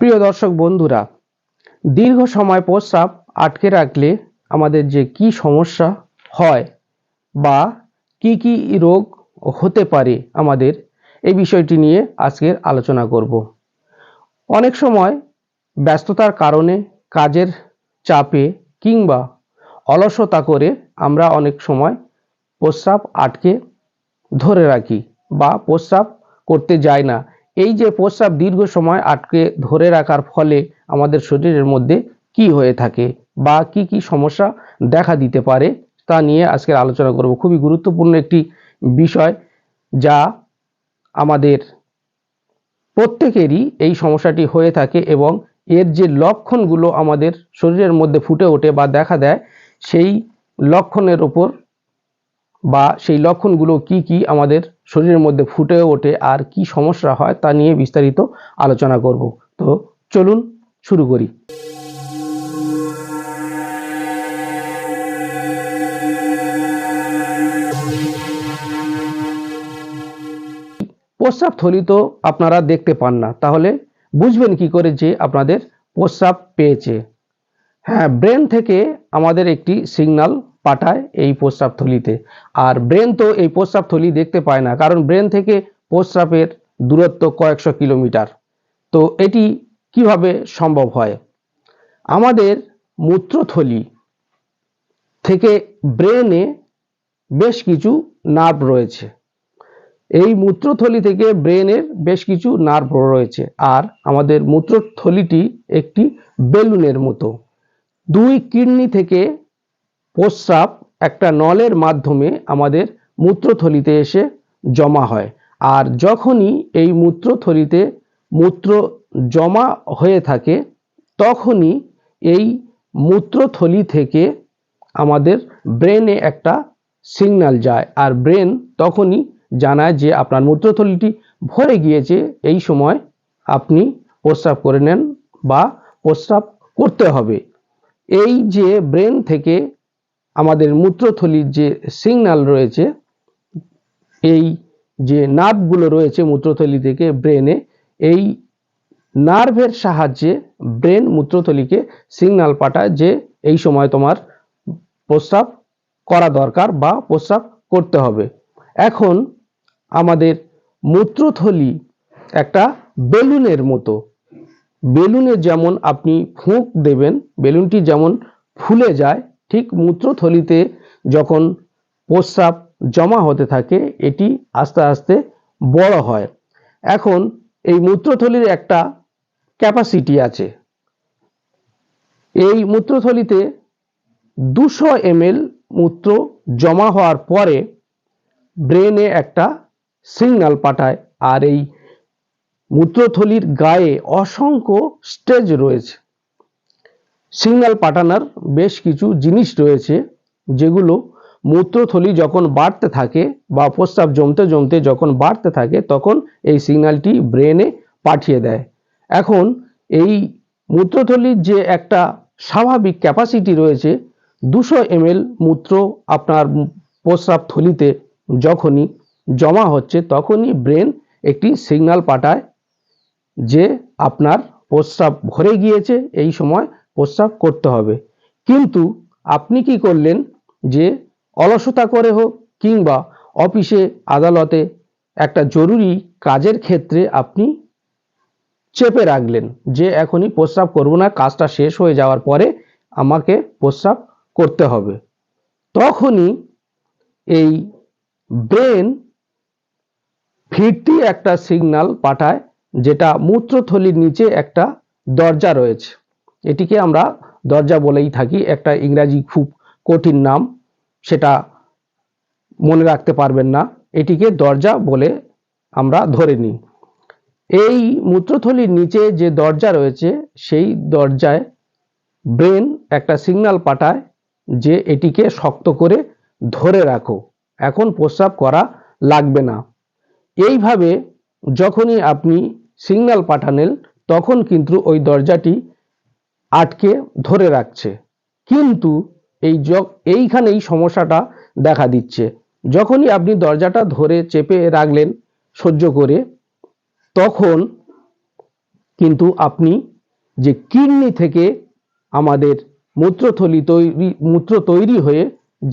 প্রিয় দর্শক বন্ধুরা, দীর্ঘ সময় প্রস্রাব আটকে রাখলে আমাদের যে কি সমস্যা হয় বা কি কি রোগ হতে পারে আমাদের এই বিষয়টি নিয়ে আজকের আলোচনা করব। অনেক সময় ব্যস্ততার কারণে, কাজের চাপে কিংবা অলসতা করে আমরা অনেক সময় প্রস্রাব আটকে ধরে রাখি বা প্রস্রাব করতে যাই না। এই যে প্রস্রাব দীর্ঘ সময় আটকে ধরে রাখার ফলে আমাদের শরীরের মধ্যে কি হয়ে থাকে বা কি কি সমস্যা দেখা দিতে পারে তা নিয়ে আজকের আলোচনা করব। খুবই গুরুত্বপূর্ণ একটি বিষয় যা আমাদের প্রত্যেকেরই এই সমস্যাটি হয়ে থাকে এবং এর যে লক্ষণগুলো আমাদের শরীরের মধ্যে ফুটে ওঠে বা দেখা দেয়, সেই লক্ষণের ওপর বা সেই লক্ষণগুলো কি কি আমাদের শরীরের মধ্যে ফুটে ওঠে আর কি সমস্যা হয় তা নিয়ে বিস্তারিত আলোচনা করব। তো চলুন শুরু করি। প্রস্রাব থলি তো আপনারা দেখতে পান না। তাহলে বুঝবেন কি করে যে আপনাদের প্রস্রাব পেয়েছে। হ্যাঁ ব্রেন থেকে আমাদের একটি সিগন্যাল পাঠায় এই প্রস্রাব থলিতে আর ব্রেন তো এই প্রস্রাব থলি দেখতে পায় না, কারণ ব্রেন থেকে প্রস্রাবের দূরত্ব কয়েকশো কিলোমিটার। তো এটি কীভাবে সম্ভব হয়? আমাদের মূত্রথলি থেকে ব্রেনে বেশ কিছু নার্ভ রয়েছে। এই মূত্রথলি থেকে ব্রেনের বেশ কিছু নার্ভ রয়েছে, আর আমাদের মূত্রথলিটি একটি বেলুনের মতো। দুই কিডনি থেকে প্রস্রাব একটা নলের মাধ্যমে আমাদের মূত্রথলিতে এসে জমা হয়। আর যখনই এই মূত্রথলিতে মূত্র জমা হয়ে থাকে, তখনই এই মূত্রথলি থেকে আমাদের ব্রেনে একটা সিগন্যাল যায়। আর ব্রেন তখনই জানায় যে আপনার মূত্রথলিটি ভরে গিয়েছে, এই সময় আপনি প্রস্রাব করে নেন বা প্রস্রাব করতে হবে। এই যে ব্রেন থেকে আমাদের মূত্রথলির যে সিগনাল রয়েছে, এই যে নার্ভগুলো রয়েছে মূত্রথলি থেকে ব্রেনে এই নার্ভের সাহায্যে ব্রেন মূত্রথলিকে সিগনাল পাঠায় যে এই সময় তোমার প্রস্রাব করা দরকার বা প্রস্রাব করতে হবে। এখন আমাদের মূত্রথলি একটা বেলুনের মতো। বেলুনে যেমন আপনি ফুঁক দেবেন, বেলুনটি যেমন ফুলে যায় ঠিক মূত্রথলিতে যখন প্রস্রাব জমা হতে থাকে, এটি আস্তে আস্তে বড় হয়। এখন এই মূত্রথলির একটা ক্যাপাসিটি আছে। এই মূত্রথলিতে দুশো এমএল মূত্র জমা হওয়ার পরে ব্রেনে একটা সিগনাল পাঠায়, আর এই মূত্রথলির গায়ে অসংখ্য স্টেজ রয়েছে। সিগন্যাল পাঠানোর বেশ কিছু জিনিস রয়েছে, যেগুলো মূত্রথলি যখন বাড়তে থাকে বা প্রস্রাব জমতে জমতে যখন বাড়তে থাকে, তখন এই সিগন্যালটি ব্রেনে পাঠিয়ে দেয়। এখন এই মূত্রথলির যে একটা স্বাভাবিক ক্যাপাসিটি রয়েছে, দুশো এমএল মূত্র আপনার প্রস্রাব থলিতে যখনই জমা হচ্ছে, তখনই ব্রেন একটি সিগন্যাল পাঠায়, যে আপনার প্রস্রাব ভরে গিয়েছে এই সময় প্রস্রাব করতে হবে। কিন্তু আপনি কি করলেন যে অলসতা করে হোক কিংবা অফিসে, আদালতে একটা জরুরি কাজের ক্ষেত্রে আপনি চেপে রাখলেন যে এখনই প্রস্রাব করব না, কাজটা শেষ হয়ে যাওয়ার পরে আমাকে প্রস্রাব করতে হবে। তখনই এই ব্রেন ফিরতি একটা সিগন্যাল পাঠায় যেটা মূত্রথলির নিচে একটা দরজা রয়েছে। এটিকে আমরা দরজা বলেই থাকি। একটা ইংরাজি খুব কঠিন নাম, সেটা মনে রাখতে পারবেন না। এটিকে দরজা বলে আমরা ধরে নিই। এই মূত্রথলির নিচে যে দরজা রয়েছে, সেই দরজায় ব্রেন একটা সিগন্যাল পাঠায় যে এটিকে শক্ত করে ধরে রাখো। এখন প্রস্রাব করা লাগবে না। এইভাবে যখনই আপনি সিগনাল পাঠানেন, তখন কিন্তু ওই দরজাটি আটকে ধরে রাখছে। কিন্তু এই এইখানেই সমস্যাটা দেখা দিচ্ছে। যখনই আপনি দরজাটা ধরে চেপে রাখলেন সহ্য করে, তখন কিন্তু আপনি যে কিডনি থেকে আমাদের মূত্রথলি তৈরি, মূত্র তৈরি হয়ে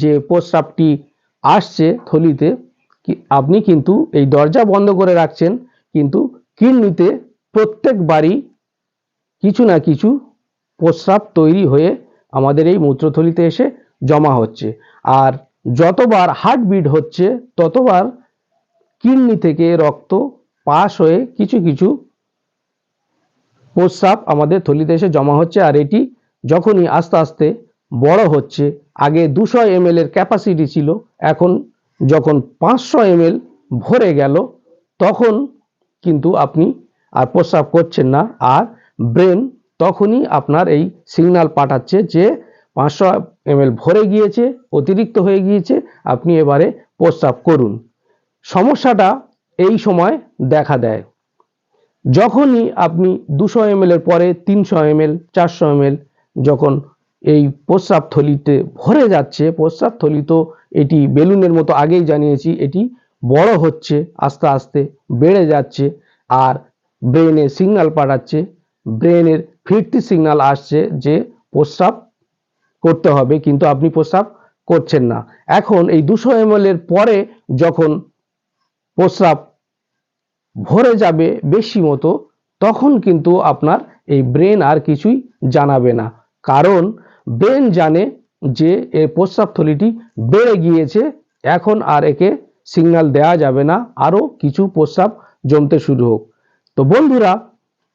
যে প্রস্রাবটি আসছে থলিতে আপনি কিন্তু এই দরজা বন্ধ করে রাখছেন, কিন্তু কিডনিতে প্রত্যেকবারই কিছু না কিছু প্রস্রাব তৈরি হয়ে আমাদের এই মূত্রথলিতে এসে জমা হচ্ছে। আর যতবার হার্টবিট হচ্ছে, ততবার কিডনি থেকে রক্ত পাস হয়ে কিছু কিছু প্রস্রাব আমাদের থলিতে এসে জমা হচ্ছে। আর এটি যখনই আস্তে আস্তে বড় হচ্ছে, আগে দুশো এম এর ক্যাপাসিটি ছিল, এখন যখন পাঁচশো এম ভরে গেল, তখন কিন্তু আপনি আর প্রস্রাব করছেন না। আর ব্রেন তখনই আপনার এই সিগনাল পাঠাচ্ছে যে পাঁচশো এম ভরে গিয়েছে, অতিরিক্ত হয়ে গিয়েছে, আপনি এবারে প্রস্রাব করুন। সমস্যাটা এই সময় দেখা দেয়। যখনই আপনি দুশো এম এর পরে তিনশো এম এল চারশো এম যখন এই প্রস্রাব থলিতে ভরে যাচ্ছে প্রস্রাব থলি তো এটি বেলুনের মতো আগেই জানিয়েছি, এটি বড় হচ্ছে, আস্তে আস্তে বেড়ে যাচ্ছে, আর ব্রেনে সিগন্যাল পাঠাচ্ছে ব্রেনের ফিরতি সিগনাল আসছে যে প্রস্রাব করতে হবে, কিন্তু আপনি প্রস্রাব করছেন না। এখন এই দুশো এম এর পরে যখন প্রস্রাব ভরে যাবে বেশি মতো, তখন কিন্তু আপনার এই ব্রেন আর কিছুই জানাবে না। কারণ ব্রেন জানে যে এই প্রস্রাব থলিটি বেড়ে গিয়েছে, এখন আর একে সিগনাল দেওয়া যাবে না, আরও কিছু প্রস্রাব জমতে শুরু হোক। তো বন্ধুরা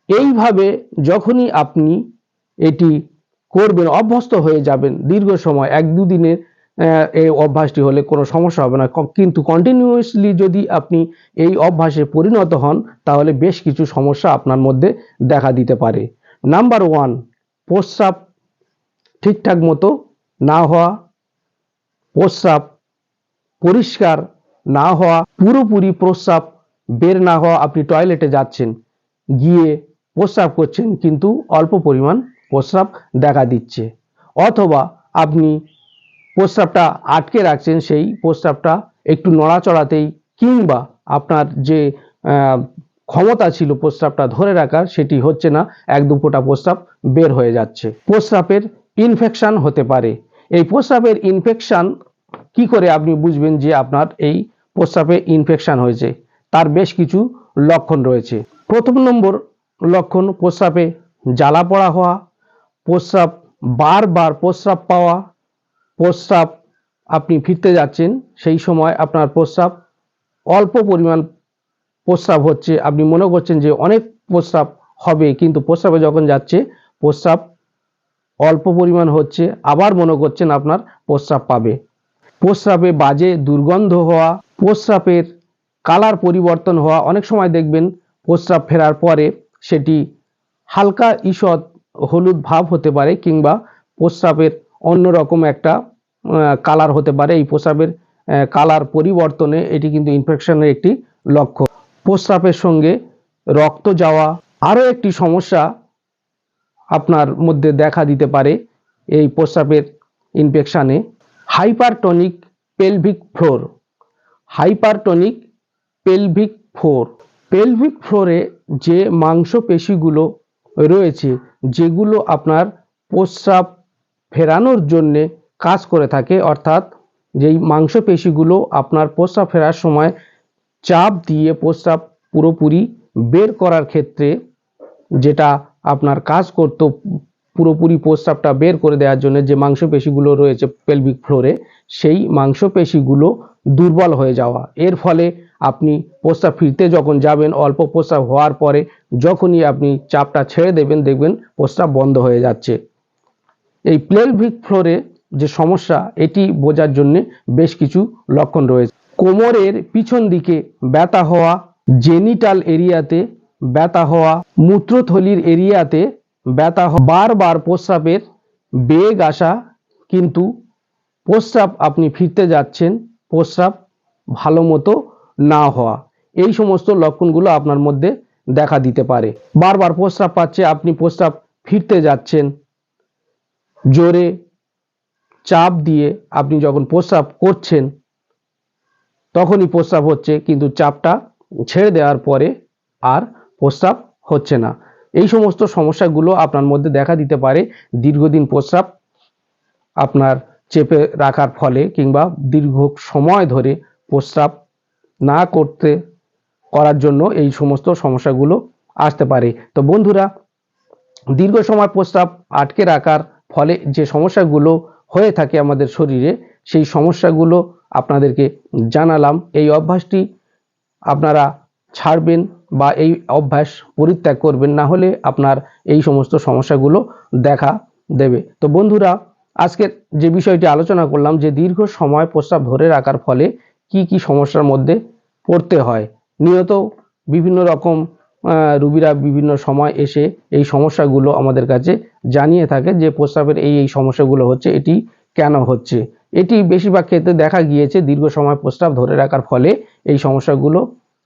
এইভাবে যখনই আপনি এটি করবেন, অভ্যস্ত হয়ে যাবেন, দীর্ঘ সময়, এক দুদিনের এই অভ্যাসটি হলে কোনো সমস্যা হবে না। কিন্তু কন্টিনিউয়াসলি যদি আপনি এই অভ্যাসে পরিণত হন, তাহলে বেশ কিছু সমস্যা আপনার মধ্যে দেখা দিতে পারে। নাম্বার ওয়ান প্রস্রাব ঠিকঠাক মতো না হওয়া, প্রস্রাব পরিষ্কার না হওয়া, পুরোপুরি প্রস্রাব বের না হওয়া, আপনি টয়লেটে যাচ্ছেন, গিয়ে প্রস্রাব করছেন কিন্তু অল্প পরিমাণ প্রস্রাব দেখা দিচ্ছে। অথবা আপনি প্রস্রাবটা আটকে রাখছেন, সেই প্রস্রাবটা একটু নড়াচড়াতেই কিংবা আপনার যে ক্ষমতা ছিল প্রস্রাবটা ধরে রাখার, সেটি হচ্ছে না, এক দু ফোঁটা প্রস্রাব বের হয়ে যাচ্ছে। প্রস্রাবের ইনফেকশান হতে পারে। এই প্রস্রাবের ইনফেকশান কি করে আপনি বুঝবেন যে আপনার এই প্রস্রাবে ইনফেকশান হয়েছে? তার বেশ কিছু লক্ষণ রয়েছে। প্রথম নম্বর লক্ষণ, প্রস্রাবে জ্বালা পড়া হওয়া, প্রস্রাব, বারবার প্রস্রাব পাওয়া, প্রস্রাব আপনি ফিরতে যাচ্ছেন, সেই সময় আপনার প্রস্রাব, অল্প পরিমাণ প্রস্রাব হচ্ছে। আপনি মনে করছেন যে অনেক প্রস্রাব হবে, কিন্তু প্রস্রাবে যখন যাচ্ছে, প্রস্রাব অল্প পরিমাণ হচ্ছে, আবার মনে করছেন আপনার প্রস্রাব পাবে। প্রস্রাবে বাজে দুর্গন্ধ হওয়া, প্রস্রাবের কালার পরিবর্তন হওয়া, অনেক সময় দেখবেন প্রস্রাব ফেরার পরে সেটি হালকা ঈষৎ হলুদ ভাব হতে পারে কিংবা প্রস্রাবের অন্যরকম একটা কালার হতে পারে। এই প্রস্রাবের কালার পরিবর্তনে এটি কিন্তু ইনফেকশনের একটি লক্ষ্য প্রস্রাবের সঙ্গে রক্ত যাওয়া আরও একটি সমস্যা আপনার মধ্যে দেখা দিতে পারে এই প্রস্রাবের ইনফেকশানে hypertonic pelvic floor hypertonic pelvic floor pelvic ফ্লোরে যে মাংসপেশিগুলো রয়েছে, যেগুলো আপনার প্রস্রাব ফেরানোর জন্যে কাজ করে থাকে, অর্থাৎ যেই মাংসপেশিগুলো আপনার প্রস্রাব ফেরার সময় চাপ দিয়ে প্রস্রাব পুরোপুরি বের করার ক্ষেত্রে যেটা আপনার কাজ করতো, পুরোপুরি প্রস্রাবটা বের করে দেওয়ার জন্য যে মাংসপেশিগুলো রয়েছে পেলভিক ফ্লোরে সেই মাংসপেশিগুলো দুর্বল হয়ে যাওয়া। এর ফলে আপনি প্রস্রাব ফিরতে যখন যাবেন, অল্প প্রস্রাব হওয়ার পরে যখনই আপনি চাপটা ছেড়ে দেবেন, দেখবেন প্রস্রাব বন্ধ হয়ে যাচ্ছে। এই পেলভিক ফ্লোরে যে সমস্যা, এটি বোঝার জন্য বেশ কিছু লক্ষণ রয়েছে। কোমরের পিছন দিকে ব্যথা হওয়া, জেনিটাল এরিয়াতে ব্যথা হওয়া, মূত্রথলির এরিয়াতে ব্যথা বারবার প্রস্রাবের বেগ আসা, কিন্তু প্রস্রাব আপনি ফিরতে যাচ্ছেন, প্রস্রাব ভালো মতো না হওয়া। এই সমস্ত লক্ষণগুলো আপনার মধ্যে দেখা দিতে পারে। বারবার প্রস্রাব পাচ্ছে, আপনি প্রস্রাব ফিরতে যাচ্ছেন। জোরে চাপ দিয়ে আপনি যখন প্রস্রাব করছেন, তখনই প্রস্রাব হচ্ছে, কিন্তু চাপটা ছেড়ে দেওয়ার পরে আর প্রস্রাব হচ্ছে না। এই সমস্ত সমস্যাগুলো আপনার মধ্যে দেখা দিতে পারে, দীর্ঘদিন প্রস্রাব আপনার চেপে রাখার ফলে কিংবা দীর্ঘ সময় ধরে প্রস্রাব না করতে, করার জন্য এই সমস্ত সমস্যাগুলো আসতে পারে। তো বন্ধুরা, দীর্ঘ সময় প্রস্রাব আটকে রাখার ফলে যে সমস্যাগুলো হয়ে থাকে আমাদের শরীরে, সেই সমস্যাগুলো আপনাদেরকে জানালাম। এই অভ্যাসটি আপনারা ছাড়বেন বা এই অভ্যাস পরিত্যাগ করবেন, না হলে আপনার এই সমস্ত সমস্যাগুলো দেখা দেবে। তো বন্ধুরা, আজকের যে বিষয়টি আলোচনা করলাম যে দীর্ঘ সময় প্রস্রাব ধরে রাখার ফলে কি কি সমস্যার মধ্যে পড়তে হয়? নিয়ত বিভিন্ন রকম রুগীরা বিভিন্ন সময় এসে এই সমস্যাগুলো আমাদের কাছে জানিয়ে থাকে যে প্রস্রাবের এই এই সমস্যাগুলো হচ্ছে, এটি কেন হচ্ছে? এটি বেশিরভাগ ক্ষেত্রে দেখা গিয়েছে দীর্ঘ সময় প্রস্রাব ধরে রাখার ফলে এই সমস্যাগুলো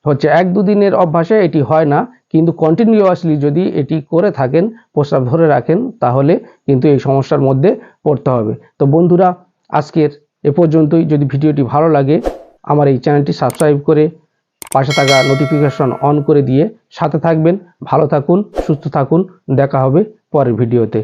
হচ্ছে। এক দুদিনের অভ্যাসে এটি হয় না, কিন্তু কন্টিনিউয়াসলি যদি এটি করে থাকেন, প্রস্রাব ধরে রাখেন, তাহলে কিন্তু এই সমস্যার মধ্যে পড়তে হবে। তো বন্ধুরা, আজকের এ পর্যন্তই। যদি ভিডিওটি ভালো লাগে আমার এই চ্যানেলটি সাবস্ক্রাইব করে পাশে থাকা নোটিফিকেশন অন করে দিয়ে সাথে থাকবেন। ভালো থাকুন, সুস্থ থাকুন। দেখা হবে পরের ভিডিওতে